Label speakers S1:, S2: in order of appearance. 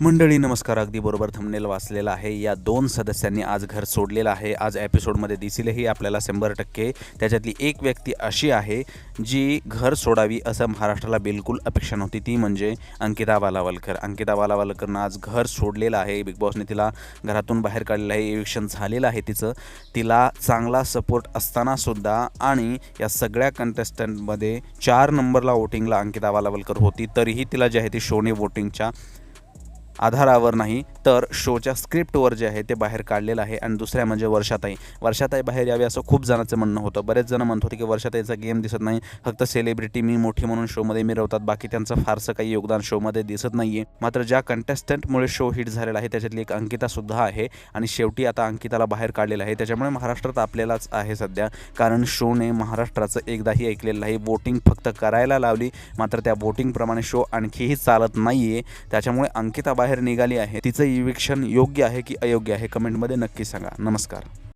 S1: मंडळी नमस्कार. अगदी बरोबर थंबनेल वाचलेला आहे. या दोन सदस्यांनी आज घर सोडलेलं आहे. आज एपिसोडमध्ये दिसेलही आपल्याला शंभर टक्के. त्याच्यातली एक व्यक्ती अशी आहे जी घर सोडावी असं महाराष्ट्राला बिलकुल अपेक्षा नव्हती. ती म्हणजे अंकिता बालावलकर. अंकिता वालावलकरनं आज घर सोडलेलं आहे. बिग बॉसने तिला घरातून बाहेर काढलेलं आहे. इव्हिक्शन झालेलं आहे तिचं. तिला चांगला सपोर्ट असतानासुद्धा आणि या सगळ्या कंटेस्टंटमध्ये चार नंबरला वोटिंगला अंकिता बालावलकर होती. तरीही तिला जे आहे ती शोने वोटिंगच्या आधारावर नाही तर शोच्या स्क्रिप्टवर जे आहे ते बाहेर काढलेलं आहे आणि दुसऱ्या म्हणजे वर्षाताई. वर्षाताई बाहेर यावी असं खूप जणांचं म्हणणं होतं. बरेच जण म्हणत होते की वर्षाताईचा गेम दिसत नाही फक्त सेलिब्रिटी मी मोठी म्हणून शोमध्ये मिरवतात बाकी त्यांचं फारसं काही योगदान शोमध्ये दिसत नाही आहे मात्र ज्या कंटेस्टंटमुळे शो हिट झालेला आहे त्याच्यातली एक अंकितासुद्धा आहे आणि शेवटी आता अंकिताला बाहेर काढलेलं आहे. त्याच्यामुळे महाराष्ट्रात आपल्यालाच आहे सध्या कारण शोने महाराष्ट्राचं एकदाही ऐकलेलं आहे वोटिंग फक्त करायला लावली मात्र त्या वोटिंगप्रमाणे शो आणखीही चालत नाही आहे त्याच्यामुळे अंकिता बाहेर निघाली आहे. तिचं इविक्शन योग्य आहे की अयोग्य आहे? कमेंटमध्ये नक्की सांगा. नमस्कार.